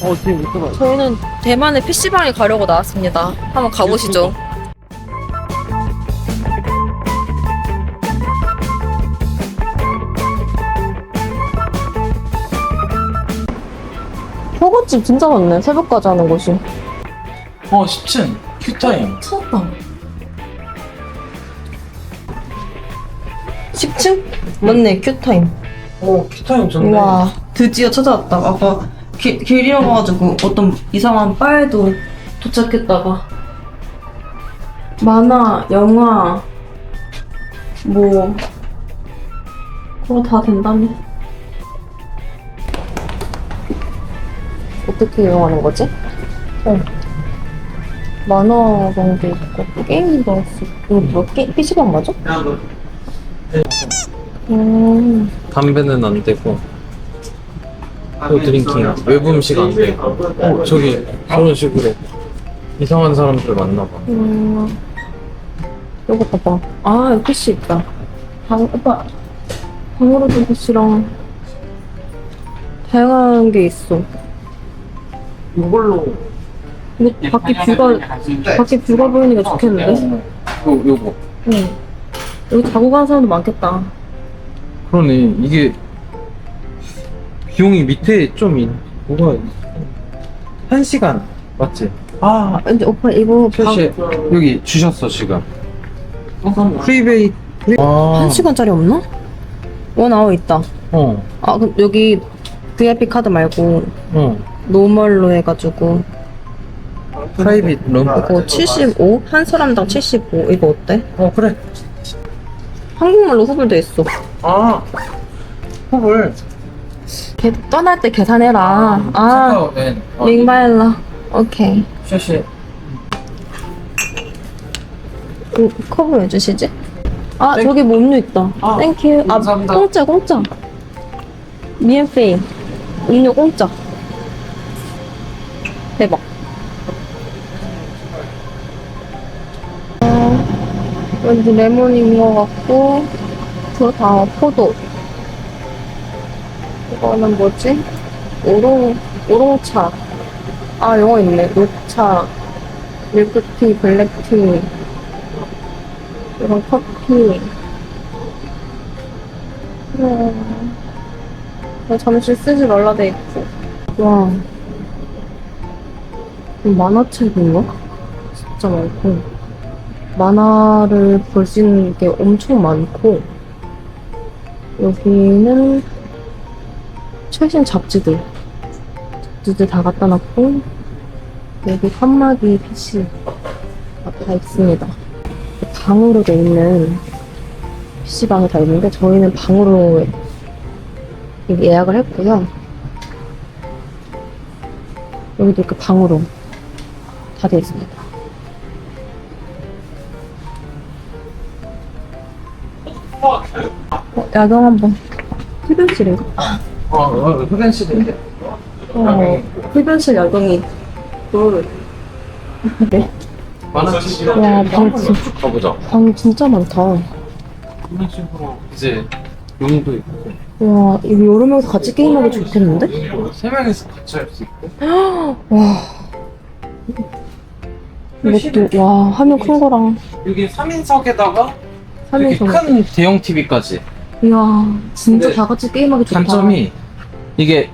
어, 뒤에 못 들어. 저희는 대만의 PC방에 가려고 나왔습니다. 한번 가보시죠. 허거집 진짜 많네. 새벽까지 하는 곳이. 어, 10층. 큐타임. 찾았다. 10층? 맞네, 큐타임. 어, 큐타임 좋네. 와, 드디어 찾아왔다. 아까 길, 길 잃어가지고 어떤 이상한 바에도 도착했다가 만화, 영화, 뭐 그거 다 된다며. 어떻게 이용하는 거지? 어. 만화방도 있고 게임도 할수 있고 이거 뭐 게, PC방 맞아? 야, 너. 음. 담배는 안 되고 또 드링킹 외부 음식 안 되고 어 저기 저런 식으로 이상한 사람들 만나봐 음, 이거 봐봐. 아, 여기 PC 있다. 방, 오빠, 방으로 둔 PC랑 다양한 게 있어. 이걸로 근데 밖에 뷰가, 밖에 뷰가 보이니까 좋겠는데? 요, 요거 응. 여기 자고 가는 사람도 많겠다. 그러네 이게 비용이 밑에 좀 있, 뭐가 있- 한 시간 맞지? 아 근데 오빠 이거 방, 사실 여기 주셨어 지금 프리베이 프리... 아, 한 시간짜리 없나? 원 아워 있다. 어, 아, 그럼 여기 VIP 카드 말고 어 노멀로 해가지고 프라이빗 룸? 이거 75? 한 사람당 75. 이거 어때? 어 그래 한국말로 후불돼 있어. 아 컵을 개, 떠날 때 계산해라. 아, 네. 링바일라. 오케이. 쉐쉐 그 컵을 왜 주시지? 아, 땡- 저기 뭐 음료 있다. 아, 땡큐. 아, 감사합니다. 공짜, 공짜. 미엔페이. 음료 공짜. 대박. 어, 왠지 레몬인 것 같고, 그거 다 포도. 이거는 뭐지? 오롱, 오롱차. 아, 영어 있네. 녹차, 밀크티, 블랙티. 이건 커피. 그래. 이거 잠시 쓰지 말라 돼 있고. 와. 이 만화책인가? 진짜 많고. 만화를 볼 수 있는 게 엄청 많고. 여기는 최신 잡지들. 잡지들 다 갖다 놨고. 여기 칸막이 PC 다 있습니다. 방으로 돼 있는 PC방이 다 있는데 저희는 방으로 예약을 했고요. 여기도 이렇게 방으로 다 돼 있습니다. 어, 야경 한번. 흡연실인가? 어, 어 흡연실인데 어, 흡연실 야경이. 그, 네. 와, 방, 진, 가보자 방 진짜 많다. 이런 식으로 이제 룸도 있고 와, 이거 여러 명이서 같이 게임하기 좋겠는데? 세 명이서 같이 할 수 있고 와. 이것도, 와, 화면 큰 거랑 여기 3인석에다가 이렇게 3인석. 큰 대형 TV까지 이야, 진짜 근데 다 같이 게임하기 좋다. 단점이 이게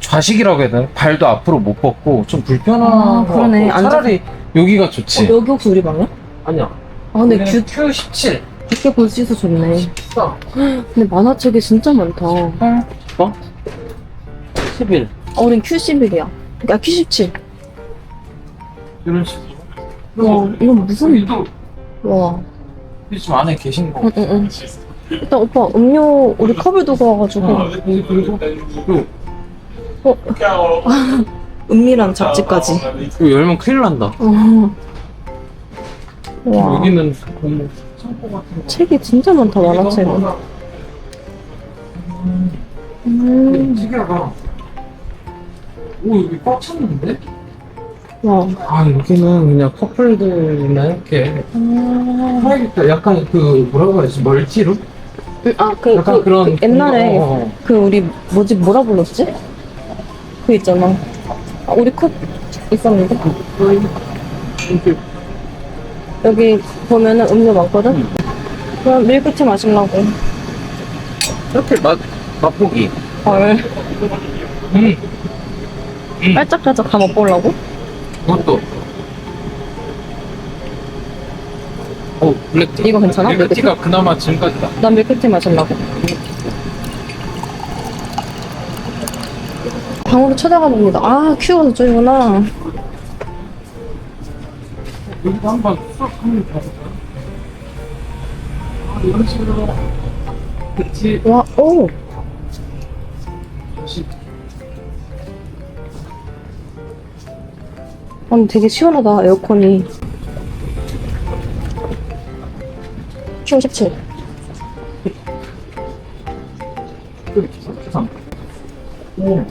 좌식이라고 해야 되나? 발도 앞으로 못 뻗고 좀 불편한 아, 거 그러네. 같고 차라리 여기가 좋지 어, 여기 혹시 우리 방이야? 아니야 아, 근데 규, Q17 깊게 볼 수 있어 좋네. 비싸 근데 만화책이 진짜 많다. 어, 어? 11 우린 Q11이야. 그러니까 Q17. 이런 식으로 와, 이건 무슨, 여기도 와. 여기 지금 안에 계신 거 응, 응, 응. 일단 오빠, 음료, 우리 컵을 두고 와가지고. 어, 여기 그리고 요, 어, 은밀한 잡지까지. 이거 열면 큰일 난다 어. 와. 여기는 뭐 창고 같은 거 책이 진짜 많다, 만화책은. 음, 특이하다 오 여기 꽉 찼는데? 와. 아 여기는 그냥 커플들이나 이렇게 아, 프라이빗 약간 그 뭐라고 해야지 멀티룸? 음, 아, 그, 약간 그, 그런 그 옛날에 어, 어. 그 우리 뭐지 뭐라 불렀지? 그 있잖아. 아, 우리 컵 있었는데? 여기 보면은 음료 많거든? 응. 그럼 밀크티 마시려고. 이렇게 맛, 맛보기. 헐. 음, 깔짝깔짝 다 맛보려고? 그것도. 오, 블랙티. 이거 괜찮아? 블랙티가 그나마 지금까지 나. 난 밀크티 마시려고. 방으로 찾아가 봅니다. 아, 큐가 저쪽이구나. 여기도 한번 쏙 한번 봐볼까? 아, 이런 식으로. 그치. 와, 오! 다시. 아니, 되게 시원하다, 에어컨이. 큐 17. 오.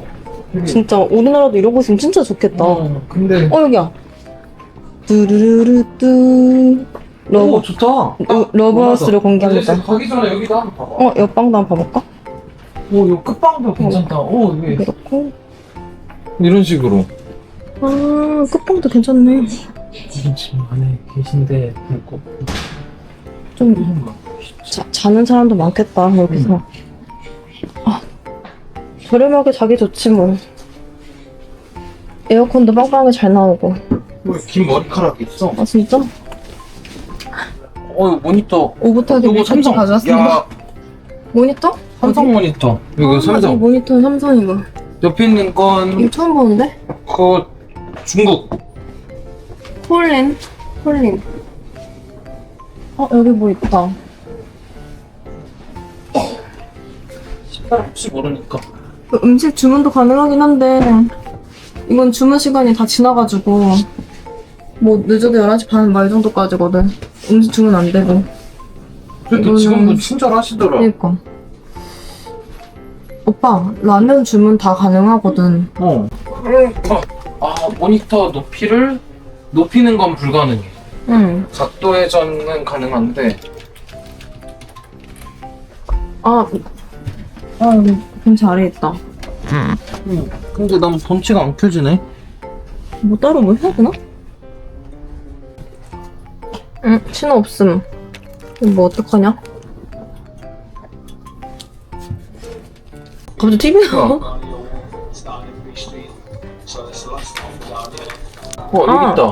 진짜, 우리나라도 이런 거 있으면 진짜 좋겠다. 어, 어, 근데. 여기야. 뚜루루루뚜. 러브, 오, 좋다. 어, 러브하우스를 공개합니다. 아, 가기 전에 여기도 한번 봐봐. 어, 옆방도 한번 봐볼까? 오, 이 끝방도 괜찮다. 오, 이게. 그렇고. 이런 식으로. 아, 끝방도 괜찮네. 지금 집 안에 계신데, 불고. 좀, 자, 자는 사람도 많겠다, 여기서. 아, 저렴하게 자기 좋지, 뭐. 에어컨도 빵빵하게 잘 나오고. 긴 머리카락 있어. 아, 진짜? 어, 모니터. 오붓하게 이거 삼성. 가져왔습니다. 야, 모니터? 삼성 모니터. 이거 아, 삼성. 이 모니터는 삼성이고. 옆에 있는 건, 이거 처음 보는데? 그거, 중국. 폴린. 폴린. 어, 여기 뭐 있다. 신발 혹시 모르니까. 그 음식 주문도 가능하긴 한데 이건 주문 시간이 다 지나가지고 뭐 늦어도 11시 반 말 정도까지거든 음식 주문 안 되고 그래도 이거는- 지금도 친절하시더라. 그니까 오빠 라면 주문 다 가능하거든 어. 아, 아, 모니터 높이를 높이는 건 불가능해. 응. 각도 회전은 가능한데 아, 아 여기 ben치 아래에 있다 응. 근데 난 본체가 안 켜지네. 뭐 따로 뭐 해야 되나? 응 신호 없음 이거 뭐 어떡하냐? 갑자기 TV가 어, 어 여기 아. 있다.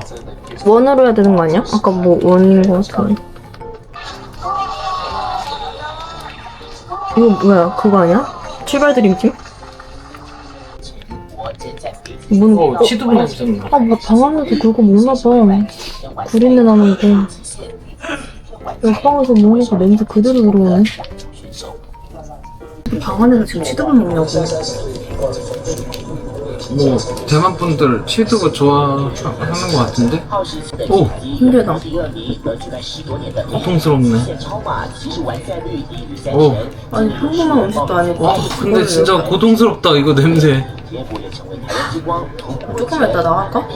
원으로 해야 되는 거 아니야? 아까 뭐 원인 거 같은데. 이거 뭐야? 그거 아니야? 출발 드림팀? 문, 어, 치두부 냄새 나. 아, 뭐 방안에서 그거 먹나 봐. 구린내 나는데. 옆방에서 먹으니까 냄새 그대로 들어오네. 방 안에서 지금 치두부 먹냐고. 뭐 대만 분들 치두부 좋아하는 것 같은데? 오 힘들다. 고통스럽네. 오. 아니, 평범한 음식도 아니고. 와 근데 진짜 고통스럽다 이거 냄새. 조금 이따 나갈까?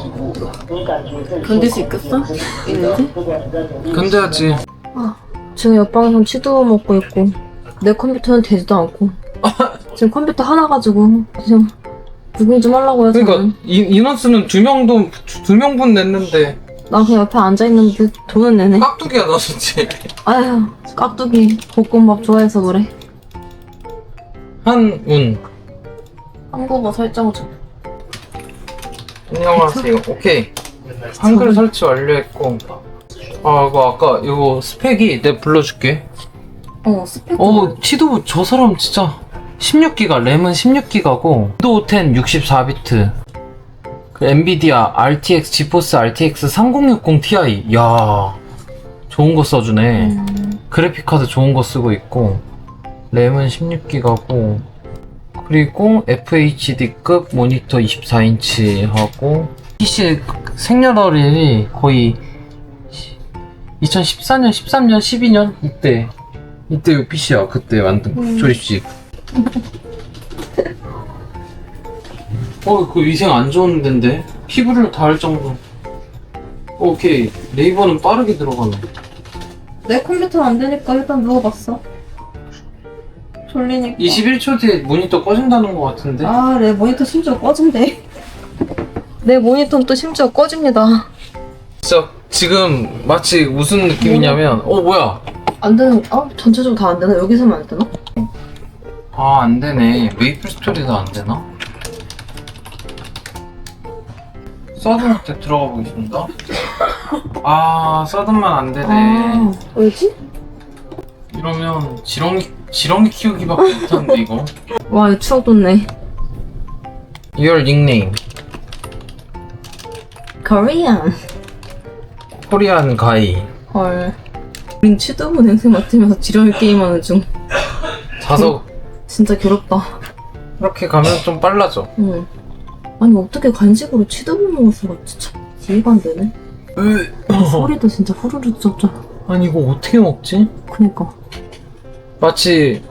견딜 수 있겠어? 이 냄새? 견뎌야지. 지금 옆방에선 치도 먹고 있고 내 컴퓨터는 되지도 않고 지금 컴퓨터 하나 가지고 지금 구경 좀 하려고 해서 그러니까 인, 인원수는 두 명도 두 명분 냈는데 난 그냥 옆에 앉아있는데 돈은 내네 깍두기야 너 진짜. 아휴 깍두기 볶음밥 좋아해서 그래 한운. 한국어 설정 좀 안녕하세요. 오케이. 한글 설치 완료했고. 아, 이거 아까 이거 스펙이 내가 불러줄게. 어, 스펙 어, 치도 저 사람 진짜 16기가, 램은 16기가고, 위도우 10 64비트. 그 엔비디아 RTX, 지포스 RTX 3060 Ti. 야 좋은 거 써주네. 음, 그래픽 카드 좋은 거 쓰고 있고, 램은 16기가고, 그리고 FHD급 모니터 24인치 하고, PC 생년월일이 거의 2014년, 13년, 12년? 이때. 이때 요 PC야, 그때 만든 음. 조립식. 어, 그 위생 안 좋은 데인데? 피부를 닿을 정도. 오케이. 네이버는 빠르게 들어가네. 내 컴퓨터 안 되니까 일단 누워봤어 졸리니까 21초 뒤에 모니터 꺼진다는 것 같은데? 아, 내 모니터 심지어 꺼진대 내 모니터는 또 심지어 꺼집니다. 진짜 지금 마치 무슨 느낌이냐면 어 뭐야 안 되는, 아, 전체적으로 다 안 되나? 여기서만 안 되나? 아 안 되네 메이플 스토리도 안되나? 서든한테 들어가 보겠습니다 아 서든만 안 되네 아, 왜지? 이러면 지렁이 지렁이 키우기밖에 못하는데 이거 와, 이거 추억 돋네. Your nickname Korean. 코리안 가이 헐. 우린 취두부 냄새 맡으면서 지렁이 게임하는 중. 자석 진짜 괴롭다. 이렇게 가면 좀 빨라져 응. 아니, 어떻게 간식으로 취두부 먹을 수가 진짜 이해가 안 되네. 와, 소리도 진짜 후루룩 쩝쩝. 아니 이거 어떻게 먹지? 그니까. 마치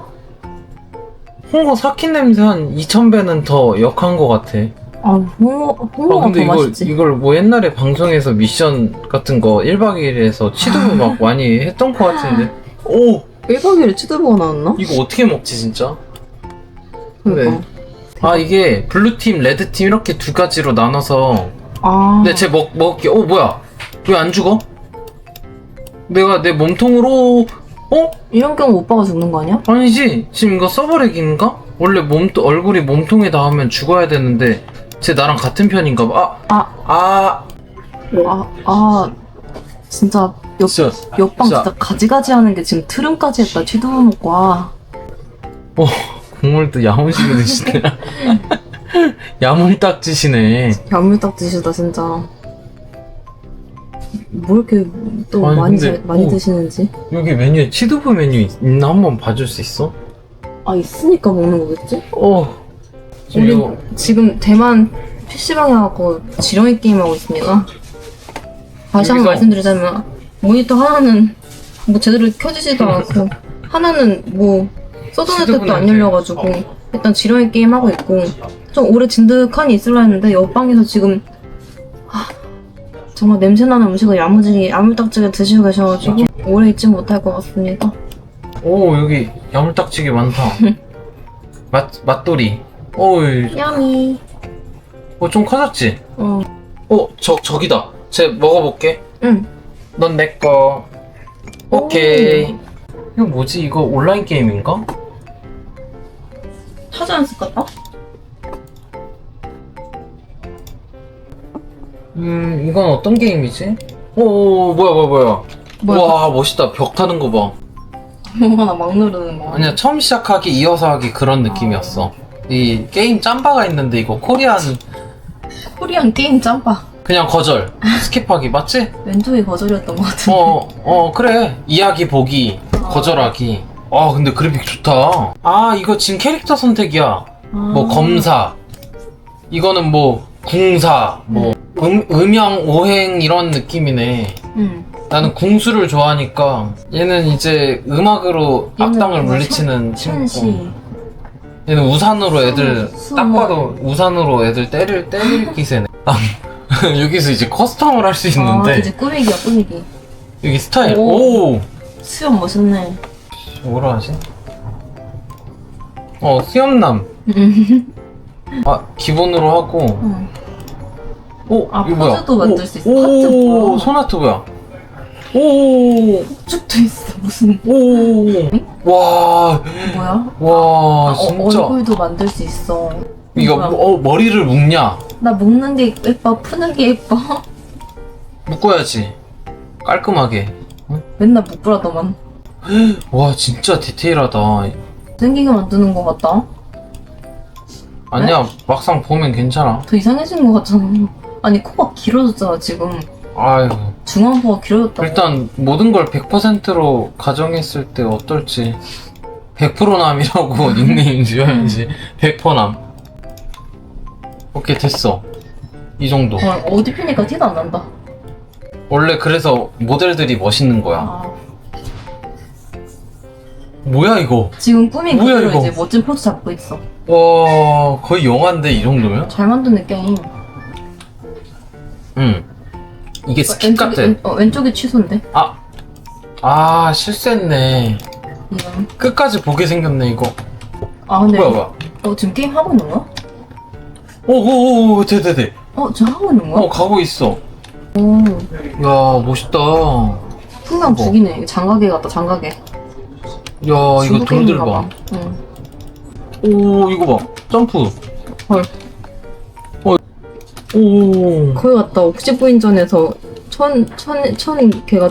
홍어 삭힌 냄새 한 2000배는 더 역한 것 같아 아, 홍어, 아 홍어가 근데 더 이걸, 맛있지. 이걸 뭐 옛날에 방송에서 미션 같은 거 1박 2일에서 취두부 막 많이 했던 것 같은데 오! 1박 2일에 취두부가 나왔나? 이거 어떻게 먹지 진짜? 네. 아 이게 블루팀, 레드팀 이렇게 두 가지로 나눠서 아. 근데 쟤 먹, 먹을게 어 뭐야 왜 안 죽어? 내가 내 몸통으로 어? 이런 경우 오빠가 죽는 거 아니야? 아니지 지금 이거 서버렉인가? 원래 몸통 얼굴이 몸통에 닿으면 죽어야 되는데 쟤 나랑 같은 편인가 봐. 아, 아, 아, 아, 아. 진짜 옆, 진짜, 옆방 진짜. 진짜 가지가지 하는 게 지금 트름까지 했다. 취두부 먹고 와. 국물도 야무지게 드시네. 야물딱지시네. 야물딱 드시다 진짜. 뭐 이렇게 또 아니, 많이 근데- 잘- 많이 오. 드시는지? 여기 메뉴에 치두부 메뉴 있- 있나 한번 봐줄 수 있어? 아 있으니까 먹는 거겠지? 어. 지금 우리 이거 지금 대만 PC방에 가고 지렁이 게임 하고 있습니다. 다시 한번 여기서- 말씀드리자면 모니터 하나는 뭐 제대로 켜지지도 않고 하나는 뭐 서든네트도 안 지저분하지. 열려가지고 일단 지렁이 게임 하고 있고 좀 오래 진득하니 있을라 했는데 옆방에서 지금 하, 정말 냄새나는 음식을 야무지게 야물딱지게 드시고 계셔가지고 오래 있지 못할 것 같습니다. 오 여기 야물딱지게 많다. 맛 맛돌이. 오이, 야미. 어좀 커졌지? 어, 어, 저 저기다. 쟤 먹어볼게. 응. 넌 내 거. 오케이. 이거 뭐지? 이거 온라인 게임인가? 타지 않았을까? 음, 이건 어떤 게임이지? 오, 뭐야, 뭐야, 뭐야. 뭐야? 와, 멋있다. 벽 타는 거 봐. 뭐가 나막 누르는 거. 아니야, 처음 시작하기, 이어서 하기 그런 느낌이었어. 이 게임 짬바가 있는데 이거 코리안 코리안 게임 짬바. 그냥 거절. 스킵하기 맞지? 왼쪽이 거절이었던 것 같은데. 어, 어, 그래. 이야기 보기, 거절하기. 아, 근데 그래픽 좋다. 아, 이거 지금 캐릭터 선택이야. 뭐 검사 이거는 뭐 궁사 뭐 음, 음양 오행 이런 느낌이네 응. 나는 궁수를 좋아하니까 얘는 이제 음악으로 얘는 악당을 뭐 물리치는 친구. 얘는 우산으로 애들 수- 딱. 봐도 우산으로 애들 때릴 때릴 기세네 아, 여기서 이제 커스텀을 할수 있는데 아, 이제 꾸미기야 꾸미기. 여기 스타일 오. 오 수영 멋있네. 뭐라 하지? 어 수염남 아 기본으로 하고 응. 오, 아, 이거 뭐야? 포즈도 만들 수 있어. 오, 하트 오, 뭐야? 소나트 뭐야? 오, 쭉도 있어 무슨 오, 와, 뭐야? 와, 아, 어, 진짜. 얼굴도 만들 수 있어. 이거 뭐야? 어, 머리를 묶냐? 나 묶는 게 예뻐, 푸는 게 예뻐. 묶어야지. 깔끔하게. 맨날 묶으라더만. 와, 진짜 디테일하다. 생기게 만드는 것 같다. 아니야, 막상 보면 괜찮아. 더 이상해진 것 같잖아. 아니 코가 길어졌잖아 지금. 아유, 중앙부가 길어졌다고. 일단 모든 걸 100%로 가정했을 때 어떨지. 100%남이라고 닉네임 지어야지. 100%남. 오케이, 됐어. 이 정도. 어, 어디 피니까 티도 안 난다. 원래 그래서 모델들이 멋있는 거야. 아, 뭐야 이거? 지금 꿈이 뭐야, 그대로 이거? 이제 멋진 포즈 잡고 있어. 와 거의 영화인데 이 정도면? 잘 만드는 게임. 응. 이게 스킨 왼쪽이, 같아. 왼, 어, 왼쪽이 취소인데? 아, 아 실수했네. 이건. 끝까지 보게 생겼네 이거. 아 근데 뭐야 뭐야? 어 지금 게임 하고 있는 거야? 오오오 돼돼돼. 어 어, 저 하고 있는 거야? 어 가고 있어. 오, 야 멋있다. 야 풍경 죽이네. 이거 장가게 같다, 장가게. 이거 중국 돌들 게임인가 봐. 응. 오 이거 봐. 점프. 헐. 어. 오. 거기 갔다 옥지 부인전에서 천, 천, 천 개가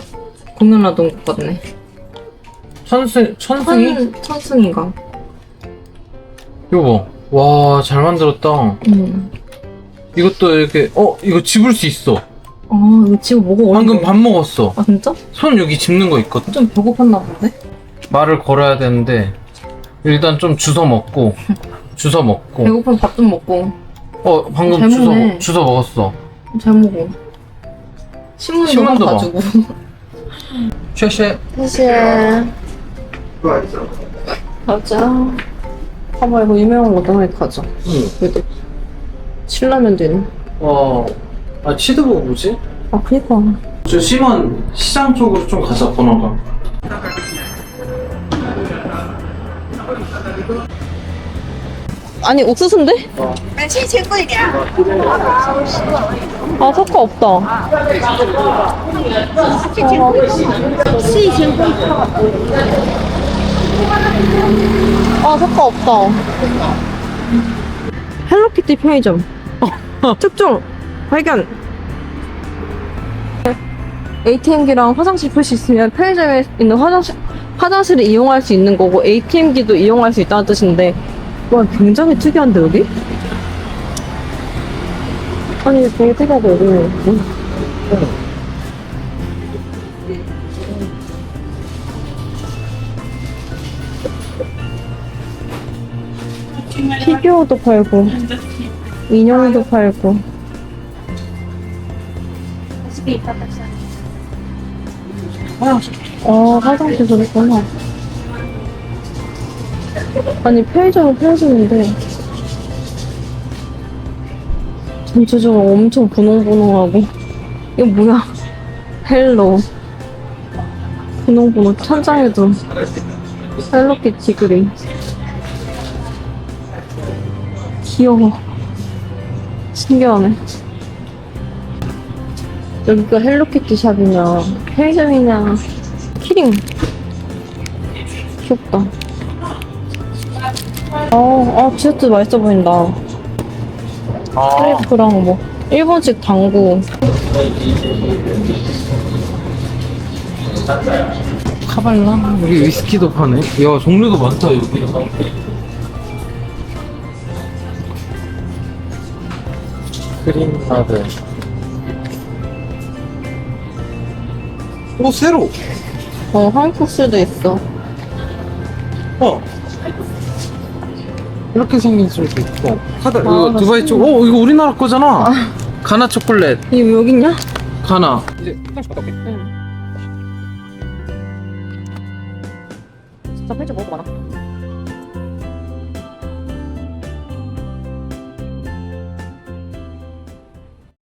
공연하던 것 같네. 천승 천승이? 천, 천승인가? 이거 봐. 와 잘 만들었다. 응. 이것도 이렇게 어 이거 집을 수 있어. 아, 이거 지금 뭐가 어려운 방금? 밥 먹었어. 아, 진짜? 손 여기 짚는 거 있거든. 좀 배고팠나 본데? 말을 걸어야 되는데 일단 좀 주워 먹고 주워 먹고. 배고프면 밥 좀 먹고. 어 방금 잘 주워 먹네. 주워 먹었어. 잘 먹어. 신문도 신문도 봐. 봐주고. 쉐쉐. 사실. 가자. 한번 이거 유명한 거 가자. 응. 그래도. 신라면도 있네. 와. 아 치드버거 뭐지? 아, 그니까. 저 심한 시장 쪽으로 좀 가자 번화가. 아니 옥수수인데? 시 친구 이야 아 석화 없다. 시 친구. 아 석화 없다. 헬로키티 편의점 특종 발견. ATM기랑 화장실 표시 있으면 편의점에 있는 화장실 화장실을 이용할 수 있는 거고 ATM기도 이용할 수 있다는 뜻인데 와 굉장히 특이한데 여기? 아니 되게 특이하다 여기. 피규어도 팔고 인형도 팔고 아 화장실 저랬구나. 아니 편의점은 편의점인데. 전체적으로 엄청 분홍분홍하고. 이거 뭐야? 헬로. 분홍분홍 천장에도 헬로키티 그림 귀여워. 신기하네. 여기가 헬로키티 샵이냐, 편의점이냐, 키링. 귀엽다. 아, 아, 디저트 맛있어 보인다. 아. 크레이프랑 뭐, 일본식 당구. 카발라? 여기 위스키도 파네. 야 종류도 많다 여기. 크림카드. 오 세로. 어, 한국 술도 있어. 어. 이렇게 생긴 술도 있고. 카드. 아, 이거 나 두바이 쪽. 어 이거 우리나라 거잖아. 가나 초콜릿. 이거 왜 여기 있냐? 가나. 이제 화장실 갔다 올게. 응. 진짜 편의점 먹고 많아.